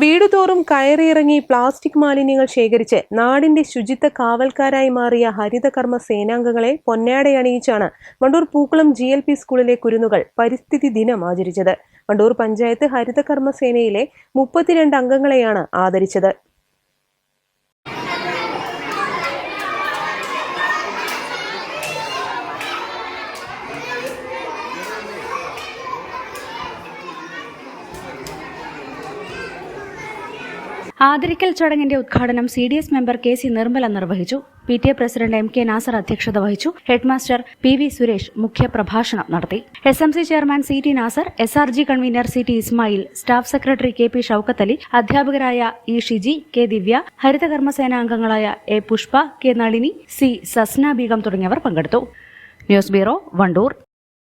വീടുതോറും കയറിയിറങ്ങി പ്ലാസ്റ്റിക് മാലിന്യങ്ങൾ ശേഖരിച്ച് നാടിന്റെ ശുചിത്വ കാവൽക്കാരായി മാറിയ ഹരിതകർമ്മ സേനാംഗങ്ങളെ പൊന്നാടയണിയിച്ചാണ് Wandoor Pookkulam G L P സ്കൂളിലെ കുരുന്നുകൾ പരിസ്ഥിതി ദിനം ആചരിച്ചത്. വണ്ടൂർ പഞ്ചായത്ത് ഹരിതകർമ്മ സേനയിലെ മുപ്പത്തിരണ്ട് അംഗങ്ങളെയാണ് ആദരിച്ചത്. ആദരിക്കൽ ചടങ്ങിന്റെ ഉദ്ഘാടനം C D S member K C Nirmala നിർവഹിച്ചു. P T A president M K Nasar അധ്യക്ഷത വഹിച്ചു. ഹെഡ്മാസ്റ്റർ പി വി സുരേഷ് മുഖ്യപ്രഭാഷണം നടത്തി. S M C chairman C T Nasar S R G convener C T Ismail staff secretary K P Shoukath Ali അധ്യാപകരായ E Shiji K Divya ഹരിതകർമ്മസേന അംഗങ്ങളായ A Pushpa K Nalini C Sasna Beegum തുടങ്ങിയവർ പങ്കെടുത്തു. News bureau Wandoor.